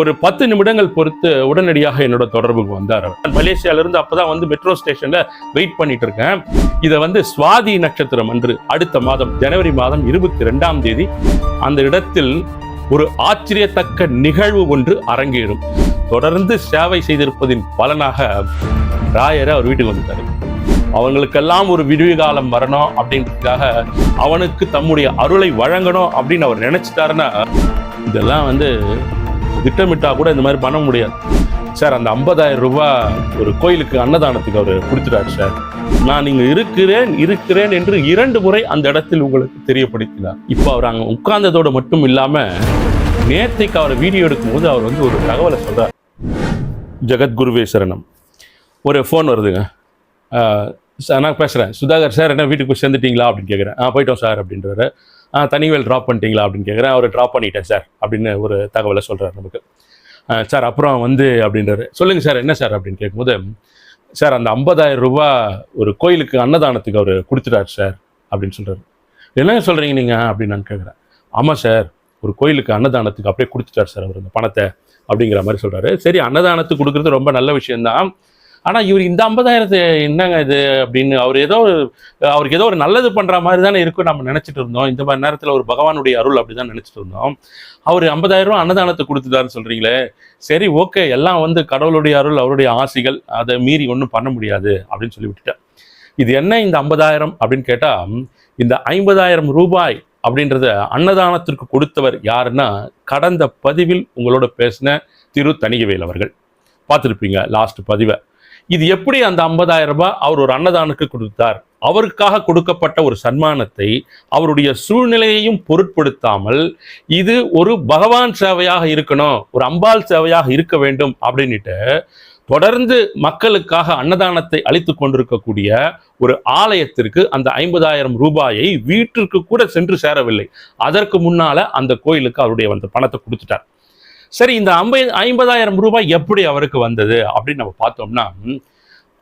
ஒரு பத்து நிமிடங்கள் பொறுத்து உடனடியாக என்னோட தொடர்புக்கு வந்தார் அவர். மலேசியால இருந்து அப்பதான் வந்து மெட்ரோ ஸ்டேஷன்ல வெயிட் பண்ணிட்டு இருக்கேன். இதை வந்து சுவாதி நட்சத்திரம் அன்று அடுத்த மாதம் ஜனவரி மாதம் இருபத்தி ரெண்டாம் தேதி அந்த இடத்தில் ஒரு ஆச்சரியத்தக்க நிகழ்வு ஒன்று அரங்கேறும். தொடர்ந்து சேவை செய்திருப்பதின் பலனாக ராயரை அவர் வீட்டுக்கு வந்துட்டாரு. அவங்களுக்கெல்லாம் ஒரு விடுவி காலம் வரணும் அப்படின்றதுக்காக அவனுக்கு தம்முடைய அருளை வழங்கணும் அப்படின்னு அவர் நினைச்சிட்டாருன்னா இதெல்லாம் வந்து திட்டமிட்டா கூட இந்த மாதிரி பண்ண முடியாது. சார் அந்த 50000 ரூபாய் ஒரு கோயிலுக்கு அன்னதானத்துக்கு அவர் கொடுத்துட்டாரு சார். நான் இங்கே இருக்கிறேன் இருக்கிறேன் என்று இரண்டு முறை அந்த இடத்தில் உங்களுக்கு தெரியப்படுத்தினார். இப்போ அவர் அங்கே உட்கார்ந்ததோடு மட்டும் இல்லாமல் நேத்தைக்கு அவர் வீடியோ எடுக்கும்போது அவர் வந்து ஒரு தகவலை சொல்கிறார் ஜெகத்குருவே சரணம். ஒரு ஃபோன் வருதுங்க. சார் நான் பேசுகிறேன் சுதாகர் சார் என்ன வீட்டுக்கு சேர்ந்துட்டிங்களா சேர்ந்துட்டீங்களா? அப்படின்னு கேட்குறேன் ஆ போயிட்டோம் சார் அப்படின்றாரு. தனிவேல் ட்ராப் பண்ணிட்டீங்களா? அப்படின்னு கேட்குறேன் அவர் ட்ராப் பண்ணிட்டேன் சார் அப்படின்னு ஒரு தகவலை சொல்கிறார் நமக்கு. சார் அப்புறம் வந்து அப்படின்றாரு. சொல்லுங்கள் சார் என்ன சார்? அப்படின்னு கேட்கும்போது சார் அந்த ஐம்பதாயிரம் ரூபா ஒரு கோயிலுக்கு அன்னதானத்துக்கு அவர் கொடுத்துட்டார் சார் அப்படின்னு சொல்கிறாரு என்ன சொல்கிறீங்க நீங்கள் அப்படின்னு நான் கேட்குறேன் ஆமாம் சார் ஒரு கோயிலுக்கு அன்னதானத்துக்கு அப்படியே கொடுத்துட்டார் சார் அவர் அந்த பணத்தை அப்படிங்கிற மாதிரி சொல்கிறாரு சரி அன்னதானத்துக்கு கொடுக்குறது ரொம்ப நல்ல விஷயம்தான். ஆனால் இவர் இந்த ஐம்பதாயிரத்து என்னங்க இது அப்படின்னு அவர் ஏதோ அவருக்கு ஏதோ ஒரு நல்லது பண்ணுற மாதிரி தானே இருக்கும் நம்ம நினச்சிட்டு இருந்தோம். இந்த மாதிரி நேரத்தில் ஒரு பகவானுடைய அருள் அப்படி தான் நினச்சிட்டு இருந்தோம். அவர் ஐம்பதாயிரம் ரூபா அன்னதானத்தை கொடுத்துட்டாருன்னு சொல்கிறீங்களே சரி ஓகே எல்லாம் வந்து கடவுளுடைய அருள் அவருடைய ஆசிகள் அதை மீறி ஒன்றும் பண்ண முடியாது அப்படின்னு சொல்லி விட்டுட்டேன். இது என்ன இந்த ஐம்பதாயிரம் அப்படின்னு கேட்டால் இந்த ஐம்பதாயிரம் ரூபாய் அப்படின்றத அன்னதானத்திற்கு கொடுத்தவர் யாருன்னா கடந்த பதிவில் உங்களோட பேசின திரு தணிகவேல் அவர்கள். பார்த்துருப்பீங்க லாஸ்ட் பதிவை. இது எப்படி அந்த 50000 ரூபாய் அவர் ஒரு அன்னதானுக்கு கொடுத்தார்? அவருக்காக கொடுக்கப்பட்ட ஒரு சன்மானத்தை அவருடைய சூழ்நிலையையும் பொருட்படுத்தாமல் இது ஒரு பகவான் சேவையாக இருக்கணும் ஒரு அம்பாள் சேவையாக இருக்க வேண்டும் அப்படின்னுட்டு தொடர்ந்து மக்களுக்காக அன்னதானத்தை அளித்து கொண்டிருக்கக்கூடிய ஒரு ஆலயத்திற்கு அந்த ஐம்பதாயிரம் ரூபாயை வீட்டிற்கு கூட சென்று சேரவில்லை. அதற்கு முன்னால அந்த கோயிலுக்கு அவருடைய அந்த பணத்தை கொடுத்துட்டார். சரி இந்த ஐம்பது ஐம்பதாயிரம் ரூபாய் எப்படி அவருக்கு வந்தது அப்படின்னு நம்ம பார்த்தோம்னா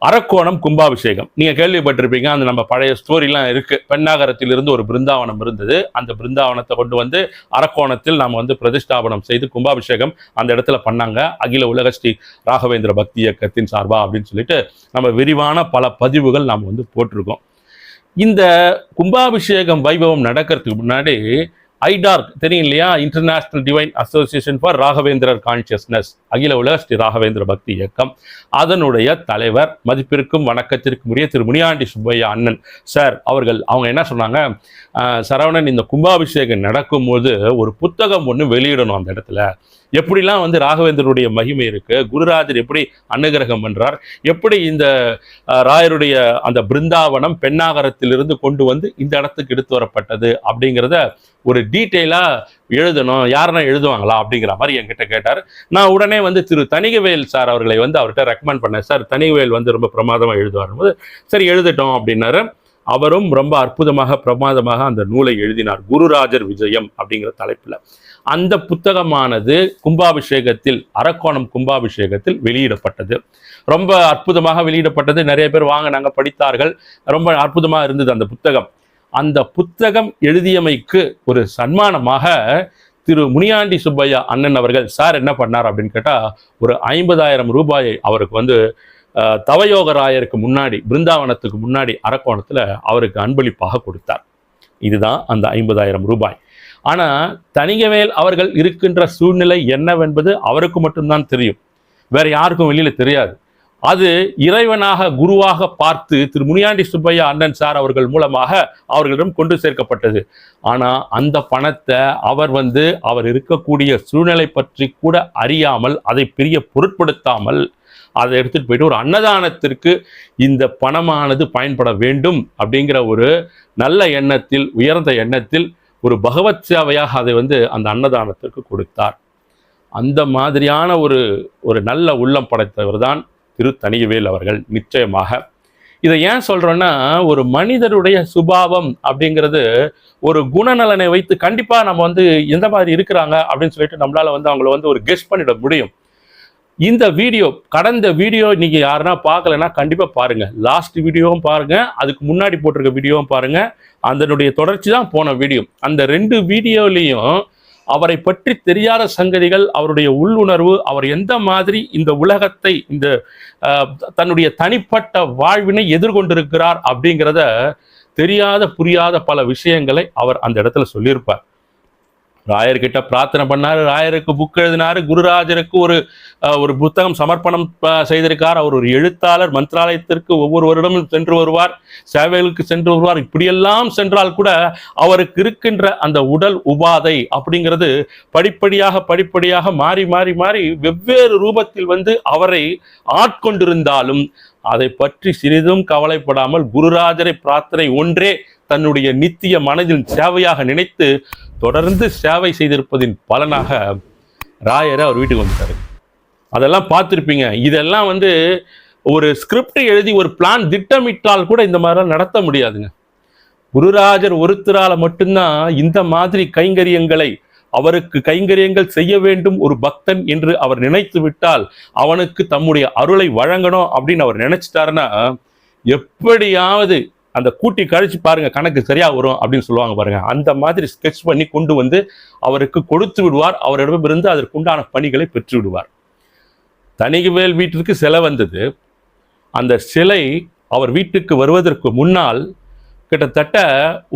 அரக்கோணம் கும்பாபிஷேகம். நீங்க கேள்விப்பட்டிருப்பீங்க அந்த நம்ம பழைய ஸ்டோரிலாம் இருக்கு. பெண்ணாகரத்திலிருந்து ஒரு பிருந்தாவனம் இருந்தது. அந்த பிருந்தாவனத்தை கொண்டு வந்து அரக்கோணத்தில் நாம் வந்து பிரதிஷ்டாபனம் செய்து கும்பாபிஷேகம் அந்த இடத்துல பண்ணாங்க. அகில உலக ஸ்ரீ ராகவேந்திர பக்தி இயக்கத்தின் சார்பா அப்படின்னு சொல்லிட்டு நம்ம விரிவான பல பதிவுகள் நாம் வந்து போட்டிருக்கோம். இந்த கும்பாபிஷேகம் வைபவம் நடக்கிறதுக்கு முன்னாடி ஐடார்க் தெரியும் இல்லையா? International divine association for Raghavendrar consciousness அகில உலக ஸ்ரீ ராகவேந்திர பக்தி இயக்கம். அதனுடைய தலைவர் மதிப்பிற்கும் வணக்கத்திற்கும் உரிய திரு முனியாண்டி சுப்பையா அண்ணன். சார் அவர்கள் அவங்க என்ன சொன்னாங்க? சரவணன் இந்த கும்பாபிஷேகம் நடக்கும்போது ஒரு புத்தகம் ஒன்று வெளியிடணும் அந்த இடத்துல. எப்படிலாம் வந்து ராகவேந்தருடைய மகிமை இருக்கு? குருராஜர் எப்படி அனுகிரகம் பண்றார்? எப்படி இந்த ராயருடைய அந்த பிருந்தாவனம் பெண்ணாகரத்திலிருந்து கொண்டு வந்து இந்த இடத்துக்கு எடுத்து வரப்பட்டது? அப்படிங்கிறத ஒரு டீட்டெயிலாக எழுதணும். யாருன்னா எழுதுவாங்களா? அப்படிங்கிற மாதிரி என்கிட்ட கேட்டார். நான் உடனே வந்து திரு தணிகவேல் சார் அவர்களை வந்து அவர்கிட்ட ரெக்கமெண்ட் பண்ணேன். சார் தணிகவேல் வந்து ரொம்ப பிரமாதமாக எழுதுவார். போது சரி எழுதட்டும். அப்படின்னாரு. அவரும் ரொம்ப அற்புதமாக பிரமாதமாக அந்த நூலை எழுதினார். குருராஜர் விஜயம் அப்படிங்கிற தலைப்பில். அந்த புத்தகமானது கும்பாபிஷேகத்தில் அரக்கோணம் கும்பாபிஷேகத்தில் வெளியிடப்பட்டது. ரொம்ப அற்புதமாக வெளியிடப்பட்டது. நிறைய பேர் வாங்கினாங்க படித்தார்கள். ரொம்ப அற்புதமாக இருந்தது அந்த புத்தகம். அந்த புத்தகம் எழுதியமைக்கு ஒரு சன்மானமாக திரு முனியாண்டி சுப்பையா அண்ணன் அவர்கள் சார் என்ன பண்ணார்? அப்படின்னு கேட்டால் ஒரு ஐம்பதாயிரம் ரூபாயை அவருக்கு வந்து தவயோகராயருக்கு முன்னாடி பிருந்தாவனத்துக்கு முன்னாடி அரக்கோணத்தில் அவருக்கு அன்பளிப்பாக கொடுத்தார். இதுதான் அந்த ஐம்பதாயிரம் ரூபாய். ஆனால் தனிகவேல் அவர்கள் இருக்கின்ற சூழ்நிலை என்னவென்பது அவருக்கு மட்டும்தான் தெரியும். வேற யாருக்கும் வெளியில் தெரியாது. அது இறைவனாக குருவாக பார்த்து திரு முனியாண்டி சுப்பையா அண்ணன் சார் அவர்கள் மூலமாக அவர்களிடம் கொண்டு சேர்க்கப்பட்டது. ஆனால் அந்த பணத்தை அவர் வந்து அவர் இருக்கக்கூடிய சூழ்நிலை பற்றி கூட அறியாமல் அதை பெரிய பொருட்படுத்தாமல் அதை எடுத்துகிட்டு போயிட்டு ஒரு அன்னதானத்திற்கு இந்த பணமானது பயன்பட வேண்டும் அப்படிங்கிற ஒரு நல்ல எண்ணத்தில் உயர்ந்த எண்ணத்தில் ஒரு பகவத் சேவையாக அதை வந்து அந்த அன்னதானத்திற்கு கொடுத்தார். அந்த மாதிரியான ஒரு ஒரு நல்ல உள்ளம் படைத்தவர் தான் திரு தனியவேல் அவர்கள் நிச்சயமாக. இதை ஏன் சொல்கிறோன்னா ஒரு மனிதருடைய சுபாவம் அப்படிங்கிறது ஒரு குணநலனை வைத்து கண்டிப்பாக நம்ம வந்து எந்த மாதிரி இருக்கிறாங்க அப்படின்னு சொல்லிட்டு நம்மளால் வந்து அவங்கள வந்து ஒரு கெஸ்ட் பண்ணிட முடியும். இந்த வீடியோ கடந்த வீடியோ இன்னைக்கு யாருன்னா பார்க்கலன்னா கண்டிப்பாக பாருங்கள் லாஸ்ட் வீடியோவும் பாருங்கள் அதுக்கு முன்னாடி போட்டிருக்க வீடியோவும் பாருங்கள் அதனுடைய தொடர்ச்சி தான் போன வீடியோ. அந்த ரெண்டு வீடியோலையும் அவரை பற்றி தெரியாத சங்கதிகள் அவருடைய உள்ளுணர்வு அவர் எந்த மாதிரி இந்த உலகத்தை இந்த தன்னுடைய தனிப்பட்ட வாழ்வினை எதிர்கொண்டிருக்கிறார் அப்படிங்கிறத தெரியாத புரியாத பல விஷயங்களை அவர் அந்த இடத்துல சொல்லியிருப்பார். ராயர்கிட்ட பிரார்த்தனை பண்ணாரு ராயருக்கு புக் எழுதினாரு குருராஜருக்கு ஒரு ஒரு புத்தகம் சமர்ப்பணம் செய்திருக்கார். அவர் ஒரு எழுத்தாளர் மந்திராலயத்திற்கு ஒவ்வொரு வருடமும் சென்று வருவார் சேவைகளுக்கு சென்று வருவார். இப்படியெல்லாம் சென்றால் கூட அவருக்கு இருக்கின்ற அந்த உடல் உபாதை அப்படிங்கிறது படிப்படியாக படிப்படியாக மாறி மாறி மாறி வெவ்வேறு ரூபத்தில் வந்து அவரை ஆட்கொண்டிருந்தாலும் அதை பற்றி சிறிதும் கவலைப்படாமல் குருராஜரை பிரார்த்தனை ஒன்றே தன்னுடைய நித்திய மனதின் சேவையாக நினைத்து தொடர்ந்து சேவை செய்திருப்பதின் பலனாக ராயரை அவர் வீட்டுக்கு வந்துட்டார். அதெல்லாம் பார்த்துருப்பீங்க. இதெல்லாம் வந்து ஒரு ஸ்கிரிப்ட் எழுதி ஒரு பிளான் திட்டமிட்டால் கூட இந்த மாதிரிலாம் நடத்த முடியாதுங்க. குருராஜர் ஒருத்தரால் மட்டும்தான் இந்த மாதிரி கைங்கரியங்களை அவருக்கு கைங்கரியங்கள் செய்ய வேண்டும் ஒரு பக்தன் என்று அவர் நினைத்து விட்டால் அவனுக்கு தம்முடைய அருளை வழங்கணும் அப்படின்னு அவர் நினைச்சிட்டாருன்னா எப்படியாவது அந்த கூட்டி கழிச்சு பாருங்க கணக்கு சரியா வரும் அப்படின்னு சொல்லுவாங்க பாருங்க. அந்த மாதிரி ஸ்கெட்ச் பண்ணி கொண்டு வந்து அவருக்கு கொடுத்து விடுவார். அவரிடமிருந்து அதற்குண்டான பணிகளை பெற்று விடுவார். தணிகவேல் வீட்டிற்கு சிலை வந்தது. அந்த சிலை அவர் வீட்டுக்கு வருவதற்கு முன்னால் கிட்டத்தட்ட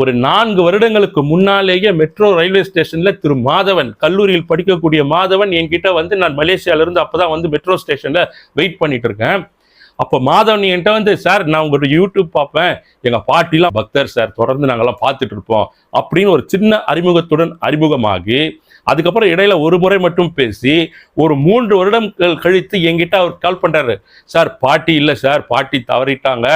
ஒரு நான்கு வருடங்களுக்கு முன்னாலேயே மெட்ரோ ரயில்வே ஸ்டேஷனில் திரு மாதவன் கல்லூரியில் படிக்கக்கூடிய மாதவன் என்கிட்ட வந்து நான் மலேசியாவிலிருந்து அப்போ தான் வந்து மெட்ரோ ஸ்டேஷனில் வெயிட் பண்ணிட்டு இருக்கேன். அப்போ மாதவன் என்கிட்ட வந்து சார் நான் உங்களோட யூடியூப் பார்ப்பேன். எங்கள் பாட்டிலாம் பக்தர் சார் தொடர்ந்து நாங்கள்லாம் பார்த்துட்டு இருப்போம். அப்படின்னு ஒரு சின்ன அறிமுகத்துடன் அறிமுகமாகி அதுக்கப்புறம் இடையில ஒரு முறை மட்டும் பேசி ஒரு மூன்று வருடம் கழித்து என்கிட்ட அவர் கால் பண்றாரு. சார் பாட்டி இல்லை சார் பாட்டி தவறிட்டாங்க.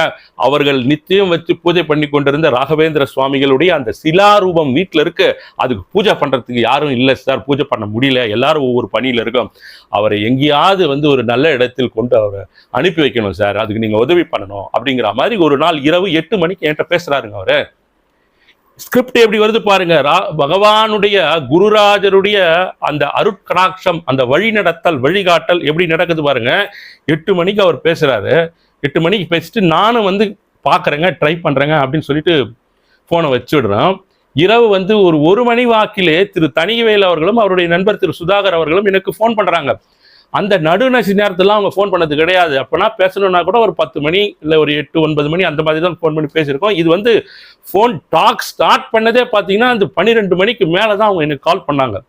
அவர்கள் நித்தியம் வச்சு பூஜை பண்ணி கொண்டிருந்த ராகவேந்திர சுவாமிகளுடைய அந்த சிலாரூபம் வீட்டில் இருக்கு. அதுக்கு பூஜை பண்றதுக்கு யாரும் இல்லை சார் பூஜை பண்ண முடியல. எல்லாரும் ஒவ்வொரு பணியில இருக்கோம். அவரை எங்கேயாவது வந்து ஒரு நல்ல இடத்தில் கொண்டு அவரை அனுப்பி வைக்கணும் சார். அதுக்கு நீங்க உதவி பண்ணணும். அப்படிங்கிற மாதிரி ஒரு நாள் இரவு எட்டு மணிக்கு என்கிட்ட பேசுறாருங்க அவரு. ஸ்கிரிப்ட் எப்படி வருது பாருங்க. ரா- பகவானுடைய குருராஜருடைய அந்த அருட்கடாட்சம் அந்த வழிநடத்தல் வழிகாட்டல் எப்படி நடக்குது பாருங்க. எட்டு மணிக்கு அவர் பேசுறாரு. எட்டு மணிக்கு பேசிட்டு நானும் வந்து பார்க்குறேங்க ட்ரை பண்றேங்க அப்படின்னு சொல்லிட்டு ஃபோனை வச்சுடுறோம். இரவு வந்து ஒரு ஒரு மணி வாக்கிலே திரு தனிவேல் அவர்களும் அவருடைய நண்பர் திரு சுதாகர் அவர்களும் எனக்கு ஃபோன் பண்றாங்க. அந்த நடுநசி நேரத்தில் அவங்க ஃபோன் பண்ணது கிடையாது. அப்போனா பேசணும்னா கூட ஒரு பத்து மணி இல்லை ஒரு எட்டு ஒன்பது மணி அந்த மாதிரி தான் ஃபோன் பண்ணி பேசியிருக்கோம். இது வந்து ஃபோன் டாக் ஸ்டார்ட் பண்ணதே பார்த்தீங்கன்னா அந்த பன்னிரெண்டு மணிக்கு மேலே தான் அவங்க எனக்கு கால் பண்ணாங்க.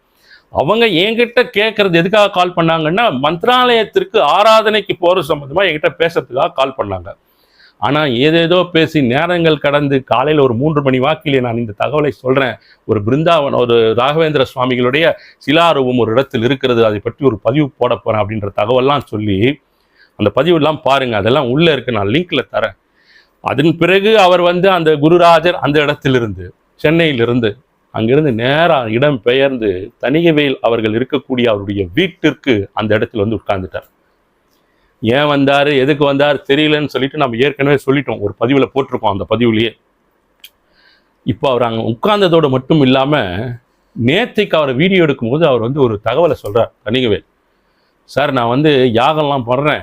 அவங்க என்கிட்ட கேட்கறது எதுக்காக கால் பண்ணாங்கன்னா மந்திராலயத்திற்கு ஆராதனைக்கு போகிற சம்மந்தமாக என்கிட்ட பேசுறதுக்காக கால் பண்ணாங்க. ஆனால் ஏதேதோ பேசி நேரங்கள் கடந்து காலையில் ஒரு மூன்று மணி வாக்கிலே நான் இந்த தகவலை சொல்கிறேன் ஒரு பிருந்தாவன் ஒரு ராகவேந்திர சுவாமிகளுடைய சிலாரூபம் ஒரு இடத்தில் இருக்கிறது. அதை பற்றி ஒரு பதிவு போட போகிறேன் அப்படின்ற தகவல்லாம் சொல்லி அந்த பதிவுலாம் பாருங்கள் அதெல்லாம் உள்ளே இருக்கு. நான் லிங்க்கில் தரேன். அதன் பிறகு அவர் வந்து அந்த குருராஜர் அந்த இடத்திலிருந்து சென்னையிலிருந்து அங்கிருந்து நேராக இடம் பெயர்ந்து தனிகவேல் அவர்கள் இருக்கக்கூடிய அவருடைய வீட்டிற்கு அந்த இடத்துல வந்து உட்கார்ந்துட்டார். ஏன் வந்தார் எதுக்கு வந்தார் தெரியலன்னு சொல்லிட்டு நம்ம ஏற்கனவே சொல்லிட்டோம். ஒரு பதிவில் போட்டிருக்கோம் அந்த பதிவுலேயே. இப்போ அவர் அங்கே உட்கார்ந்ததோடு மட்டும் இல்லாமல் நேத்திக்கு அவர் வீடியோ எடுக்கும்போது அவர் வந்து ஒரு தகவலை சொல்கிறார் தனிகவேல் சார் நான் வந்து யாகம்லாம் பண்ணுறேன்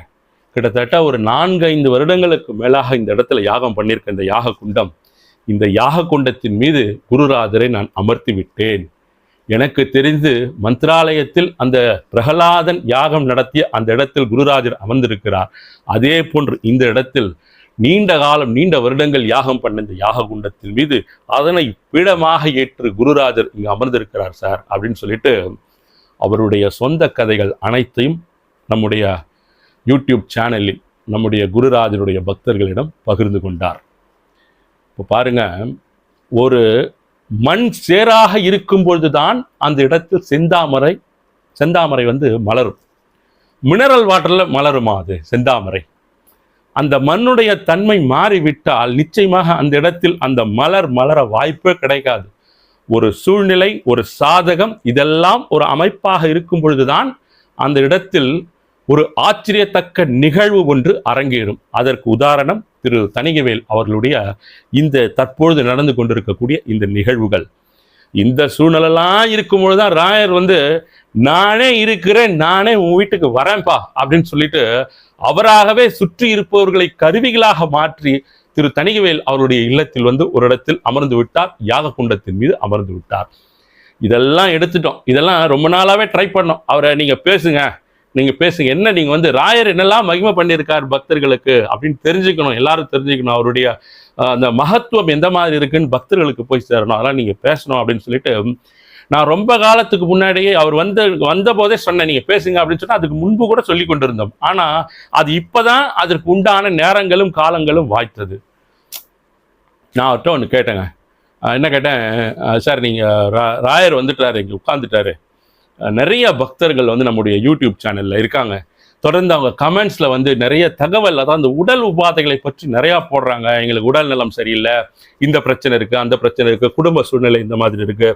கிட்டத்தட்ட ஒரு நான்கு ஐந்து வருடங்களுக்கு மேலாக இந்த இடத்துல யாகம் பண்ணியிருக்கேன் இந்த யாக குண்டம் இந்த யாக குண்டத்தின் மீது குருராஜரை நான் அமர்த்தி விட்டேன். எனக்கு தெரிந்து மந்திராலயத்தில் அந்த பிரகலாதன் யாகம் நடத்திய அந்த இடத்தில் குருராஜர் அமர்ந்திருக்கிறார். அதே போன்று இந்த இடத்தில் நீண்ட காலம் நீண்ட வருடங்கள் யாகம் பண்ண இந்த யாக குண்டத்தின் மீது அதனை பீடமாக ஏற்று குருராஜர் இங்கு அமர்ந்திருக்கிறார் சார் அப்படின்னு சொல்லிட்டு அவருடைய சொந்த கதைகள் அனைத்தையும் நம்முடைய யூடியூப் சேனலில் நம்முடைய குருராஜருடைய பக்தர்களிடம் பகிர்ந்து கொண்டார். இப்போ பாருங்க ஒரு மண் சேராக இருக்கும் பொழுதுதான் அந்த இடத்தில் செந்தாமரை செந்தாமரை வந்து மலரும். மினரல் வாட்டரில் மலருமா அது? செந்தாமரை. அந்த மண்ணுடைய தன்மை மாறிவிட்டால் நிச்சயமாக அந்த இடத்தில் அந்த மலர் மலர வாய்ப்பே கிடைக்காது. ஒரு சூழ்நிலை ஒரு சாதகம் இதெல்லாம் ஒரு அமைப்பாக இருக்கும் பொழுதுதான் அந்த இடத்தில் ஒரு ஆச்சரியத்தக்க நிகழ்வு ஒன்று அரங்கேறும். அதற்கு உதாரணம் திரு தணிகவேல் அவர்களுடைய இந்த தற்பொழுது நடந்து கொண்டிருக்கக்கூடிய இந்த நிகழ்வுகள். இந்த சூழ்நிலைலாம் இருக்கும் பொழுதுதான் ராயர் வந்து நானே இருக்கிறேன் நானே உன் வீட்டுக்கு வரேன்பா அப்படின்னு சொல்லிட்டு அவராகவே சுற்றி இருப்பவர்களை கருவிகளாக மாற்றி திரு தணிகவேல் அவருடைய இல்லத்தில் வந்து ஒரு இடத்தில் அமர்ந்து விட்டார். யாக குண்டத்தின் மீது அமர்ந்து விட்டார். இதெல்லாம் எடுத்துட்டோம். இதெல்லாம் ரொம்ப நாளாவே ட்ரை பண்ணோம். அவரை நீங்க பேசுங்க. நீங்க பேசுங்க என்ன நீங்க வந்து ராயர் என்னெல்லாம் மகிமை பண்ணியிருக்கார் பக்தர்களுக்கு அப்படின்னு தெரிஞ்சுக்கணும் எல்லாரும் தெரிஞ்சுக்கணும் அவருடைய அந்த மகத்துவம் எந்த மாதிரி இருக்குன்னு பக்தர்களுக்கு போய் சேரணும் அதெல்லாம் நீங்க பேசணும் அப்படின்னு சொல்லிட்டு நான் ரொம்ப காலத்துக்கு முன்னாடியே அவர் வந்து வந்த போதே சொன்னேன் நீங்க பேசுங்க அப்படின்னு சொன்னா அதுக்கு முன்பு கூட சொல்லி கொண்டிருந்தோம். ஆனா அது இப்பதான் அதற்கு உண்டான நேரங்களும் காலங்களும் வாய்த்தது. நான் அவர்கிட்ட ஒன்று கேட்டேங்க. என்ன கேட்டேன்? சார் நீங்கள் ராயர் வந்துட்டாரு இங்கே உட்காந்துட்டாரு நிறைய பக்தர்கள் வந்து நம்முடைய யூடியூப் சேனலில் இருக்காங்க. தொடர்ந்து அவங்க கமெண்ட்ஸில் வந்து நிறைய தகவல் அதாவது அந்த உடல் உபாதைகளை பற்றி நிறையா போடுறாங்க. எங்களுக்கு உடல் நலம் சரியில்லை இந்த பிரச்சனை இருக்குது அந்த பிரச்சனை இருக்குது குடும்ப சூழ்நிலை இந்த மாதிரி இருக்குது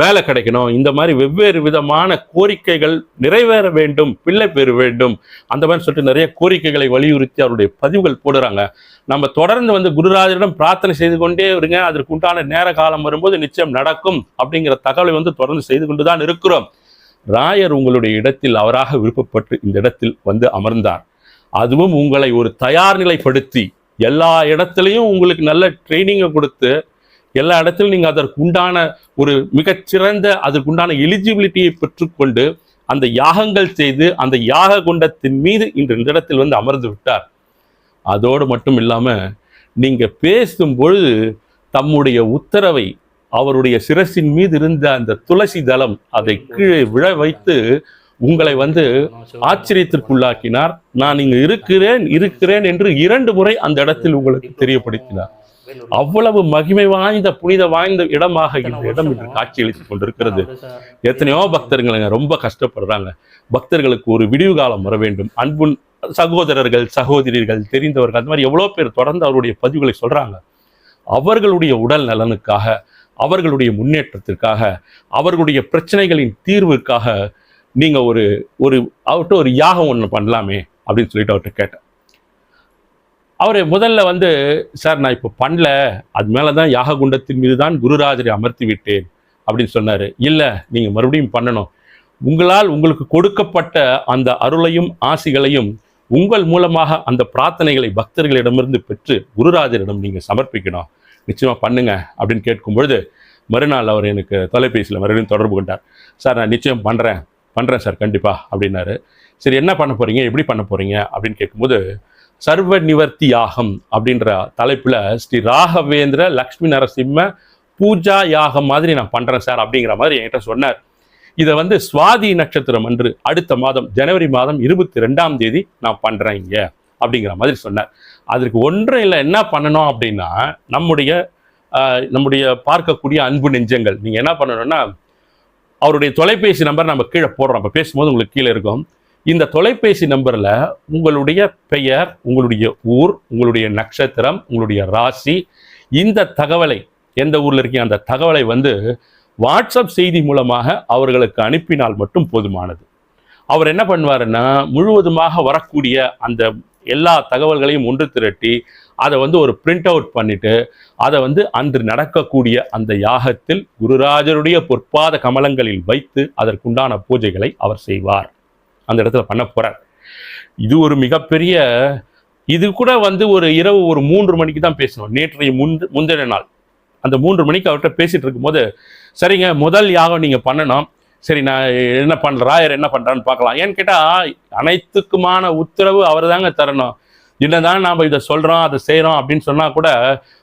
வேலை கிடைக்கணும் இந்த மாதிரி வெவ்வேறு விதமான கோரிக்கைகள் நிறைவேற வேண்டும் பிள்ளை பெற வேண்டும் அந்த மாதிரி சொல்லிட்டு நிறைய கோரிக்கைகளை வலியுறுத்தி அவருடைய பதிவுகள் போடுறாங்க. நம்ம தொடர்ந்து வந்து குருராஜரிடம் பிரார்த்தனை செய்து கொண்டே இருங்க. அதற்கு உண்டான நேர காலம் வரும்போது நிச்சயம் நடக்கும் அப்படிங்கிற தகவலை வந்து தொடர்ந்து செய்து கொண்டு தான் இருக்கிறோம். ராயர் உங்களுடைய இடத்தில் அவராக விருப்பப்பட்டு இந்த இடத்தில் வந்து அமர்ந்தார். அதுவும் உங்களை ஒரு தயார் நிலைப்படுத்தி எல்லா இடத்துலையும் உங்களுக்கு நல்ல ட்ரைனிங்கை கொடுத்து எல்லா இடத்துலையும் நீங்கள் அதற்கு உண்டான ஒரு மிகச்சிறந்த அதற்குண்டான எலிஜிபிலிட்டியை பெற்றுக்கொண்டு அந்த யாகங்கள் செய்து அந்த யாக குண்டத்தின் மீது இன்று இந்த இடத்தில் வந்து அமர்ந்து விட்டார். அதோடு மட்டும் இல்லாமல் நீங்கள் பேசும் பொழுது தம்முடைய உத்தரவை அவருடைய சிரசின் மீது இருந்த அந்த துளசி தளம் அதை கீழே விழ வைத்து உங்களை வந்து ஆச்சரியத்திற்குள்ளாக்கினார். நான் இங்கு இருக்கிறேன் இருக்கிறேன் என்று இரண்டு முறை அந்த இடத்தில் உங்களுக்கு தெரியப்படுத்தினார். அவ்வளவு மகிமை வாய்ந்த புனித வாய்ந்த இடமாக இந்த இடம் இன்று காட்சியளித்துக் கொண்டிருக்கிறது. எத்தனையோ பக்தர்களுங்க ரொம்ப கஷ்டப்படுறாங்க. பக்தர்களுக்கு ஒரு விடிவு காலம் வர வேண்டும். அன்புன் சகோதரர்கள் சகோதரிகள் தெரிந்தவர்கள் அந்த மாதிரி எவ்வளோ பேர் தொடர்ந்து அவருடைய பதிவுகளை சொல்றாங்க. அவர்களுடைய உடல் நலனுக்காக அவர்களுடைய முன்னேற்றத்திற்காக அவர்களுடைய பிரச்சனைகளின் தீர்வுக்காக நீங்க ஒரு ஒரு அவர்கிட்ட ஒரு யாகம் ஒன்று பண்ணலாமே அப்படின்னு சொல்லிட்டு அவர்கிட்ட கேட்டேன். அவர் முதல்ல வந்து சார் நான் இப்போ பண்ணல. அது மேலே தான் யாக குண்டத்தின் மீது தான் குருராஜரை அமர்த்தி விட்டேன். அப்படின்னு சொன்னார். இல்லை நீங்கள் மறுபடியும் பண்ணணும். உங்களால் உங்களுக்கு கொடுக்கப்பட்ட அந்த அருளையும் ஆசிகளையும் உங்கள் மூலமாக அந்த பிரார்த்தனைகளை பக்தர்களிடமிருந்து பெற்று குருராஜரிடம் நீங்கள் சமர்ப்பிக்கணும். நிச்சயமாக பண்ணுங்க அப்படின்னு கேட்கும்பொழுது மறுநாள் அவர் எனக்கு தொலைபேசியில் மறுபடியும் தொடர்பு கொண்டார். சார் நான் நிச்சயம் பண்ணுறேன் பண்ணுறேன் சார் கண்டிப்பாக அப்படின்னாரு. சரி என்ன பண்ண போகிறீங்க எப்படி பண்ண போகிறீங்க அப்படின்னு கேட்கும்போது சர்வ நிவர்த்தி யாகம் அப்படின்ற தலைப்பில் ஸ்ரீ ராகவேந்திர லக்ஷ்மி நரசிம்ம பூஜா யாகம் மாதிரி நான் பண்ணுறேன் சார் அப்படிங்கிற மாதிரி என்கிட்ட சொன்னார். இதை வந்து சுவாதி நட்சத்திரம் அன்று அடுத்த மாதம் ஜனவரி மாதம் இருபத்தி ரெண்டாம் தேதி நான் பண்ணுறேன் இங்கே அப்படிங்கிற மாதிரி சொன்னார். அதற்கு ஒன்றும் இல்லை என்ன பண்ணணும் அப்படின்னா நம்முடைய நம்முடைய பார்க்கக்கூடிய அன்பு நெஞ்சங்கள். நீங்கள் என்ன பண்ணணும்னா அவருடைய தொலைபேசி நம்பர் நம்ம கீழே போடுறோம். அப்போ பேசும்போது உங்களுக்கு கீழே இருக்கும். இந்த தொலைபேசி நம்பரில் உங்களுடைய பெயர் உங்களுடைய ஊர் உங்களுடைய நட்சத்திரம் உங்களுடைய ராசி இந்த தகவலை எந்த ஊரில் இருக்கீங்க அந்த தகவலை வந்து வாட்ஸ்அப் செய்தி மூலமாக அவர்களுக்கு அனுப்பினால் மட்டும் போதுமானது. அவர் என்ன பண்ணுவாருன்னா முழுவதுமாக வரக்கூடிய அந்த எல்லா தகவல்களையும் ஒன்று திரட்டி அதை வந்து ஒரு பிரிண்ட் அவுட் பண்ணிட்டு அதை வந்து அன்று நடக்கக்கூடிய அந்த யாகத்தில் குருராஜருடைய பொற்பாத கமலங்களில் வைத்து அதற்குண்டான பூஜைகளை அவர் செய்வார். அந்த இடத்துல பண்ண போறார். இது ஒரு மிகப்பெரிய இது கூட வந்து ஒரு இரவு ஒரு மூன்று மணிக்கு தான் பேசணும். நேற்றைய முந்து முந்தின நாள். அந்த மூன்று மணிக்கு அவர்கிட்ட பேசிட்டு இருக்கும்போது சரிங்க முதல் யாகம் நீங்கள் பண்ணணும். சரி நான் என்ன பண்ற ராயர் என்ன பண்ணுறான்னு பார்க்கலாம். ஏன்னு கேட்டால் அனைத்துக்குமான உத்தரவு அவர் தாங்க தரணும். என்னதான் நாம் இதை சொல்கிறோம் அதை செய்கிறோம் அப்படின்னு சொன்னால் கூட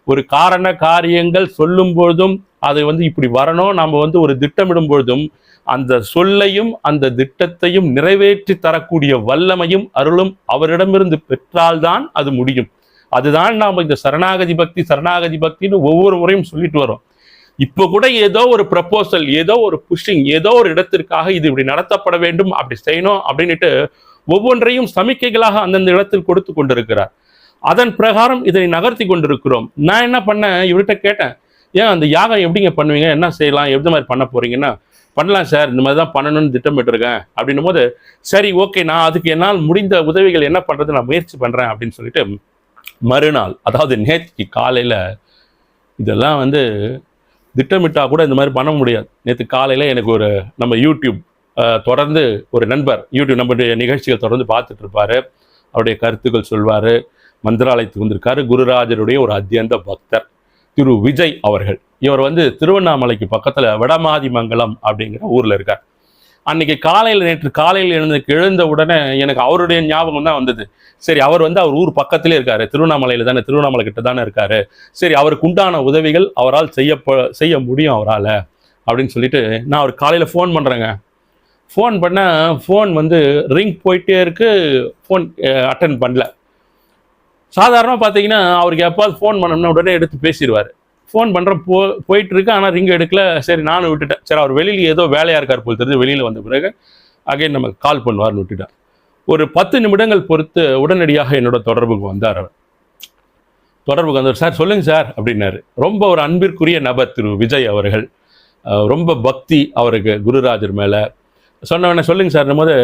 ஒரு காரண காரியங்கள் சொல்லும் பொழுதும் அதை வந்து இப்படி வரணும். நாம் வந்து ஒரு திட்டமிடும் பொழுதும் அந்த சொல்லையும் அந்த திட்டத்தையும் நிறைவேற்றி தரக்கூடிய வல்லமையும் அருளும் அவரிடமிருந்து பெற்றால்தான் அது முடியும். அதுதான் நாம் இந்த சரணாகதி பக்தி சரணாகதி பக்தின்னு ஒவ்வொரு முறையும் சொல்லிட்டு வரோம் இப்போ கூட ஏதோ ஒரு ப்ரப்போசல் ஏதோ ஒரு புஷிங் ஏதோ ஒரு இடத்திற்காக இது இப்படி நடத்தப்பட வேண்டும் அப்படி செய்யணும் அப்படின்னுட்டு ஒவ்வொன்றையும் சமிக்கைகளாக அந்தந்த இடத்தில் கொடுத்து கொண்டிருக்கிறார். அதன் பிரகாரம் இதனை நகர்த்தி கொண்டிருக்கிறோம். நான் என்ன பண்ணேன்? இவர்கிட்ட கேட்டேன். ஏன் அந்த யாகம் எப்படிங்க பண்ணுவீங்க? என்ன செய்யலாம்? எந்த மாதிரி பண்ண போறீங்கன்னா பண்ணலாம் சார் இந்த மாதிரி தான் பண்ணணும்னு திட்டமிட்டிருக்கேன் அப்படின்னும் போது சரி ஓகே நான் அதுக்கு என்னால் முடிந்த உதவிகள் என்ன பண்றது? நான் முயற்சி பண்றேன் அப்படின்னு சொல்லிட்டு மறுநாள் அதாவது நேற்றுக்கு காலையில இதெல்லாம் வந்து திட்டமிட்டால் கூட இந்த மாதிரி பண்ண முடியாது. நேற்று காலையில் எனக்கு ஒரு நம்ம யூடியூப் தொடர்ந்து ஒரு நண்பர் யூடியூப் நம்மளுடைய நிகழ்ச்சிகள் தொடர்ந்து பார்த்துட்ருப்பாரு அவருடைய கருத்துக்கள் சொல்வார். மந்திராலயத்துக்கு வந்திருக்காரு. குருராஜருடைய ஒரு அத்தியந்த பக்தர் திரு விஜய் அவர்கள். இவர் வந்து திருவண்ணாமலைக்கு பக்கத்தில் வடமாதிமங்கலம் அப்படிங்கிற ஊரில் இருக்கார். அன்னைக்கு காலையில் நேற்று காலையில் எழுந்து எழுந்த உடனே எனக்கு அவருடைய ஞாபகம் தான் வந்தது. சரி அவர் வந்து அவர் ஊர் பக்கத்திலே இருக்காரு. திருவண்ணாமலையில் தானே திருவண்ணாமலை கிட்ட தானே இருக்காரு. சரி அவருக்கு உண்டான உதவிகள் அவரால் செய்ய செய்ய முடியும் அவரால் அப்படின்னு சொல்லிட்டு நான் அவர் காலையில் ஃபோன் பண்ணுறேங்க ஃபோன் பண்ண ஃபோன் வந்து ரிங் போயிட்டே இருக்கு. ஃபோன் அட்டன் பண்ணல. சாதாரணமாக பார்த்தீங்கன்னா அவருக்கு எப்பாவது ஃபோன் பண்ணோம்னா உடனே எடுத்து பேசிடுவார். ஃபோன் பண்ணுறேன் போ போயிட்டு இருக்கு ஆனால் ரிங் எடுக்கல. சரி நானும் விட்டுட்டேன். சரி அவர் வெளியில் ஏதோ வேலையாக இருக்கார் போல் தெரிஞ்சு வெளியில் வந்த பிறகு அகைன் நமக்கு கால் பண்ணுவார்னு விட்டுட்டேன். ஒரு பத்து நிமிடங்கள் பொறுத்து உடனடியாக என்னோட தொடர்புக்கு வந்தார் அவர். தொடர்புக்கு வந்தார். சார் சொல்லுங்கள் சார் அப்படின்னாரு. ரொம்ப ஒரு அன்பிற்குரிய நபர் திரு விஜய் அவர்கள். ரொம்ப பக்தி அவருக்கு குருராஜர் மேலே. சொன்னவொடனே சொல்லுங்கள் சார் போது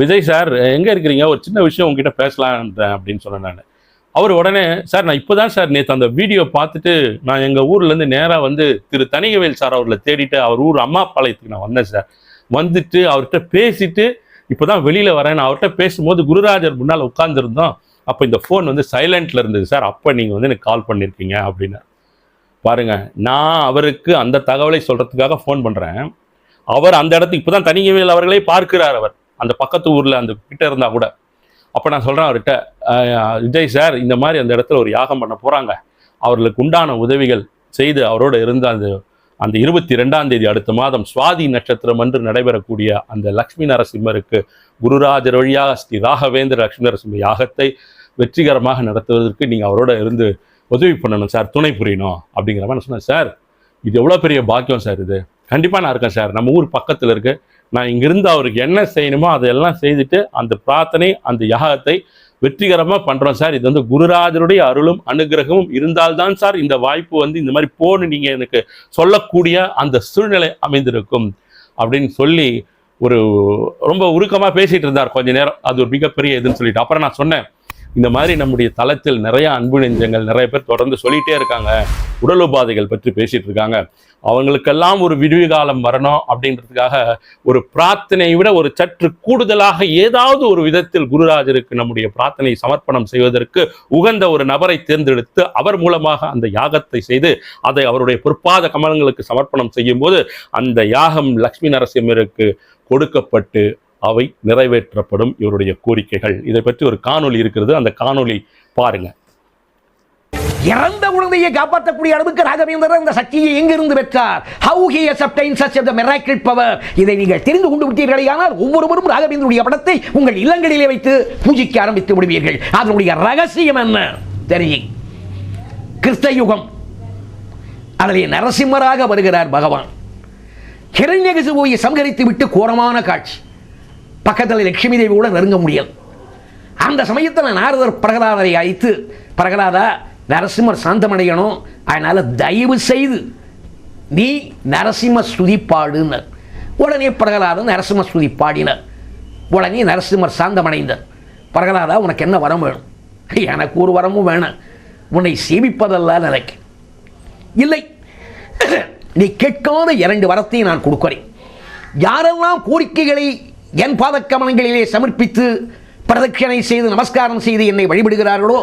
விஜய் சார் எங்கே இருக்கிறீங்க? ஒரு சின்ன விஷயம் உங்ககிட்ட பேசலான்றேன் அப்படின்னு சொன்னேன் நான். அவர் உடனே சார் நான் இப்போ தான் சார் நேற்று அந்த வீடியோ பார்த்துட்டு நான் எங்கள் ஊர்லேருந்து நேராக வந்து திரு தனிகவேல் சார் அவர்களை தேடிட்டு அவர் ஊர் அம்மா பாளையத்துக்கு நான் வந்தேன் சார். வந்துட்டு அவர்கிட்ட பேசிட்டு இப்போ தான் வெளியில் வரேன். நான் அவர்கிட்ட பேசும்போது குருராஜர் முன்னால் உட்காந்துருந்தோம் அப்போ இந்த ஃபோன் வந்து சைலண்ட்டில் இருந்தது சார். அப்போ நீங்கள் வந்து எனக்கு கால் பண்ணியிருக்கீங்க அப்படின்னு. பாருங்கள் நான் அவருக்கு அந்த தகவலை சொல்கிறதுக்காக ஃபோன் பண்ணுறேன் அவர் அந்த இடத்துக்கு இப்போ தான் தனிகவேல் அவர்களே பார்க்கிறார் அவர். அந்த பக்கத்து ஊரில் அந்த கிட்ட இருந்தால் கூட. அப்போ நான் சொல்கிறேன் அவர்கிட்ட விஜய் சார் இந்த மாதிரி அந்த இடத்துல ஒரு யாகம் பண்ண போகிறாங்க அவர்களுக்கு உண்டான உதவிகள் செய்து அவரோட இருந்த அந்த அந்த இருபத்தி ரெண்டாம் தேதி அடுத்த மாதம் சுவாதி நட்சத்திரம் அன்று நடைபெறக்கூடிய அந்த லக்ஷ்மி நரசிம்மருக்கு குருராஜர் வழியாக ஸ்ரீ ராகவேந்திர லக்ஷ்மி நரசிம்ம யாகத்தை வெற்றிகரமாக நடத்துவதற்கு நீங்கள் அவரோட இருந்து உதவி பண்ணணும் சார் துணை புரியணும் அப்படிங்கிற மாதிரி நான் சொன்னேன். சார் இது எவ்வளோ பெரிய பாக்கியம் சார் இது. கண்டிப்பாக நான் இருக்கேன் சார் நம்ம ஊர் பக்கத்தில் இருக்குது நான் இங்கிருந்து அவருக்கு என்ன செய்யணுமோ அதையெல்லாம் செய்துட்டு அந்த பிரார்த்தனை அந்த யாகத்தை வெற்றிகரமாக பண்ணுறோம் சார். இது வந்து குருராஜருடைய அருளும் அனுகிரகமும் இருந்தால்தான் சார் இந்த வாய்ப்பு வந்து இந்த மாதிரி போன்னு நீங்கள் எனக்கு சொல்லக்கூடிய அந்த சூழ்நிலை அமைந்திருக்கும் அப்படின்னு சொல்லி ஒரு ரொம்ப உருக்கமாக பேசிகிட்டு இருந்தார் கொஞ்ச நேரம். அது ஒரு மிகப்பெரிய இதுன்னு சொல்லிட்டு. அப்புறம் நான் சொன்னேன். இந்த மாதிரி நம்முடைய தளத்தில் நிறைய அன்பு நெஞ்சங்கள் நிறைய பேர் தொடர்ந்து சொல்லிட்டே இருக்காங்க. உடல் உபாதைகள் பற்றி பேசிட்டு இருக்காங்க. அவங்களுக்கெல்லாம் ஒரு விடுவி காலம் வரணும் அப்படின்றதுக்காக ஒரு பிரார்த்தனையை விட ஒரு சற்று கூடுதலாக ஏதாவது ஒரு விதத்தில் குருராஜருக்கு நம்முடைய பிரார்த்தனை சமர்ப்பணம் செய்வதற்கு உகந்த ஒரு நபரை தேர்ந்தெடுத்து அவர் மூலமாக அந்த யாகத்தை செய்து அதை அவருடைய பொற்பாத கமலங்களுக்கு சமர்ப்பணம் செய்யும் போது அந்த யாகம் லக்ஷ்மி நரசிம்மருக்கு கொடுக்கப்பட்டு அவை நிறைவேற்றப்படும் இவருடைய கோரிக்கைகள். இதை பற்றி ஒரு காணொளி இருக்கிறது. அந்த காணொலி பாருங்க. இறந்த குழந்தையை காப்பாற்றக்கூடிய அளவுக்கு ராகவேந்திரர் இந்த சக்தியை எங்கிருந்து பெற்றார்? How he obtain such the miracle power இதை நீங்கள் தெரிந்து கொண்டு விட்டீர்களே ஆனால் ஒவ்வொருவரும் ராகவேந்தருடைய படத்தை உங்கள் இல்லங்களிலே வைத்து பூஜிக்க ஆரம்பித்து விடுவீர்கள். அதனுடைய ரகசியம் என்ன? தெரியும். கிறிஸ்த யுகம் அதிலே நரசிம்மராக வருகிறார் பகவான். ஹிரண்யகசிபுவை சங்கரித்து விட்டு கோரமான காட்சி. பக்கத்தில் லட்சுமி தேவியோட நெருங்க முடியாது அந்த சமயத்தில் நாரதர் பிரகலாதரை அழைத்து பிரகலாதா நரசிம்மர் சாந்தமடையணும். அதனால் தயவு செய்து நீ நரசிம்ம ஸ்துதி பாடுனர். உடனே பிரகலாதன் நரசிம்ம ஸ்துதி பாடினர். உடனே நரசிம்மர் சாந்தமடைந்தார். பிரகலாதா உனக்கு என்ன வரம் வேணும்? எனக்கு ஒரு வரமும் வேணாம். உன்னை சேமிப்பதல்ல நினைக்க இல்லை. நீ கேட்காத இரண்டு வரத்தையும் நான் கொடுக்குறேன். யாரெல்லாம் கோரிக்கைகளை என் பாதக்கமலங்களிலே சமர்ப்பித்து பிரதட்சணை செய்து நமஸ்காரம் செய்து என்னை வழிபடுகிறார்களோ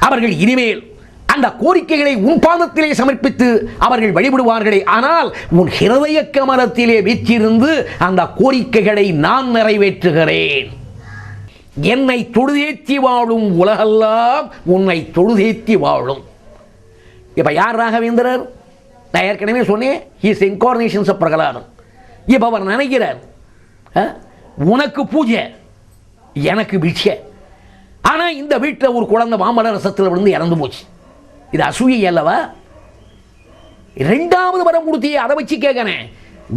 அவர்கள் இனிமேல் அந்த கோரிக்கைகளை உன் பாதத்திலே சமர்ப்பித்து அவர்கள் வழிபடுவார்களே. ஆனால் உன் ஹிரதய கமலத்திலே வீச்சிருந்து அந்த கோரிக்கைகளை நான் நிறைவேற்றுகிறேன். என்னை தொழுதேத்தி வாழும் உலகெல்லாம் உன்னை தொழுதேத்தி வாழும். இப்போ யார் ராகவேந்திரர்? நான் ஏற்கனவே சொன்னேன் ஹீஸ் இன்கார்னேஷன்ஸ் ஆஃப் இப்போ அவர் நினைக்கிறார் ஆ, உனக்கு பூஜை எனக்கு பிட்சை. ஆனால் இந்த வீட்டில் ஒரு குழந்தை மாமல ரசத்தில் விழுந்து இறந்து போச்சு. இது அசூயை அல்லவா? ரெண்டாவது வரம் கொடுத்தியே அதை வச்சு கேட்கிறேன்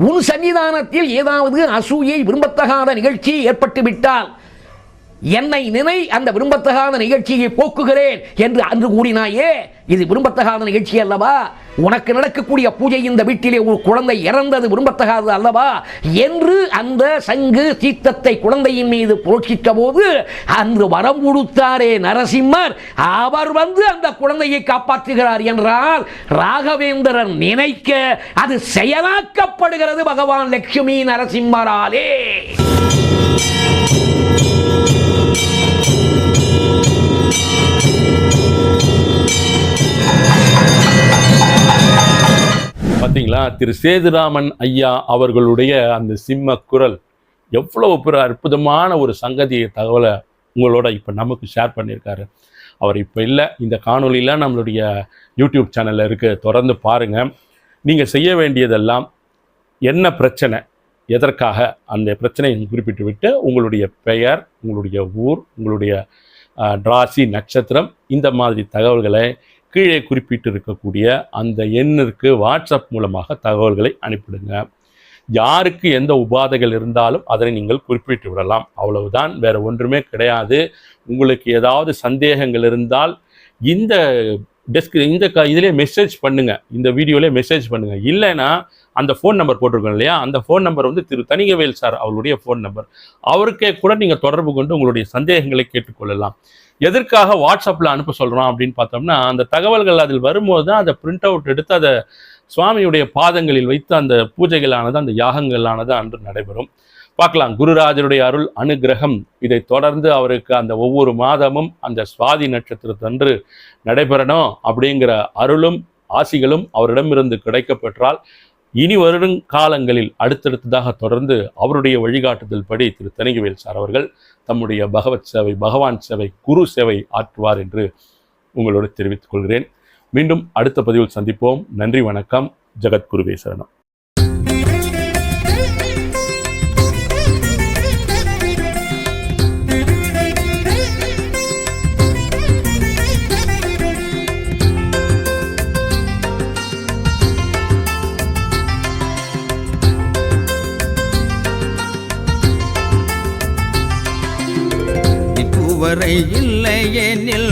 உன் சன்னிதானத்தில் ஏதாவது அசூயை விரும்பத்தகாத நிகழ்ச்சி ஏற்பட்டு விட்டால் என்னை நினை அந்த விரும்பத்தகாத நிகழ்ச்சியை போக்குகிறேன் என்று அன்று கூறினாயே இது விரும்பத்தகாத நிகழ்ச்சி அல்லவா? உனக்கு நடக்கக்கூடிய பூஜை இந்த வீட்டிலே ஒரு குழந்தை இறந்தது விரும்பத்தகாதது அல்லவா? என்று அந்த சங்கு சீத்தத்தை குழந்தையின் மீது புரட்சித்த போது அன்று வரம் கொடுத்தாரே நரசிம்மர். அவர் வந்து அந்த குழந்தையை காப்பாற்றுகிறார் என்றால் ராகவேந்திரன் நினைக்க அது செயலாக்கப்படுகிறது பகவான் லட்சுமி நரசிம்மராலே. பார்த்தீங்களா? திரு சேதுராமன் ஐயா அவர்களுடைய அந்த சிம்ம குரல் எவ்வளவு பெரிய அற்புதமான ஒரு சங்கதி தகவலை உங்களோட இப்போ நமக்கு ஷேர் பண்ணியிருக்காரு. அவர் இப்போ இல்லை. இந்த காணொலியில் நம்மளுடைய யூடியூப் சேனலில் இருக்குது தொடர்ந்து பாருங்கள் நீங்கள் செய்ய வேண்டியதெல்லாம் என்ன பிரச்சனை? எதற்காக? அந்த பிரச்சனையை குறிப்பிட்டு விட்டு உங்களுடைய பெயர் உங்களுடைய ஊர் உங்களுடைய ராசி நட்சத்திரம் இந்த மாதிரி தகவல்களை கீழே குறிப்பிட்டு இருக்கக்கூடிய அந்த எண்ணிற்கு வாட்ஸ்அப் மூலமாக தகவல்களை அனுப்பிடுங்க யாருக்கு எந்த உபாதைகள் இருந்தாலும் அதனை நீங்கள் குறிப்பிட்டு விடலாம். அவ்வளவுதான். வேற ஒன்றுமே கிடையாது. உங்களுக்கு ஏதாவது சந்தேகங்கள் இருந்தால் இந்த டெஸ்க் இந்த க இதிலே மெசேஜ் பண்ணுங்கள் இந்த வீடியோவிலே மெசேஜ் பண்ணுங்கள் இல்லைன்னா அந்த ஃபோன் நம்பர் போட்டிருக்கோம் இல்லையா? அந்த ஃபோன் நம்பர் வந்து திரு தனிகவேல் சார் அவருடைய ஃபோன் நம்பர் அவருக்கே கூட நீங்கள் தொடர்பு கொண்டு உங்களுடைய சந்தேகங்களை கேட்டுக்கொள்ளலாம். எதற்காக வாட்ஸ்அப்பில் அனுப்ப சொல்கிறோம் அப்படின்னு பார்த்தோம்னா அந்த தகவல்கள் அதில் வரும்போது தான் அதை பிரிண்ட் அவுட் எடுத்து அதை சுவாமியுடைய பாதங்களில் வைத்து அந்த பூஜைகளானது அந்த யாகங்களானது அன்று நடைபெறும். பார்க்கலாம். குருராஜருடைய அருள் அனுகிரகம். இதை தொடர்ந்து அவருக்கு அந்த ஒவ்வொரு மாதமும் அந்த சுவாதி நட்சத்திரத்தன்று நடைபெறணும் அப்படிங்கிற அருளும் ஆசிகளும் அவரிடமிருந்து கிடைக்கப்பெற்றால் இனி வருடும் காலங்களில் அடுத்தடுத்ததாக தொடர்ந்து அவருடைய வழிகாட்டுதல் படி திரு தனிகவேல் சார் அவர்கள் தம்முடைய பகவத் சேவை பகவான் சேவை குரு சேவை ஆற்றுவார் என்று உங்களோடு தெரிவித்துக் கொள்கிறேன். மீண்டும் அடுத்த பதிவில் சந்திப்போம். நன்றி வணக்கம். ஜெகத்குருவே சரணம். இல்லை எனில்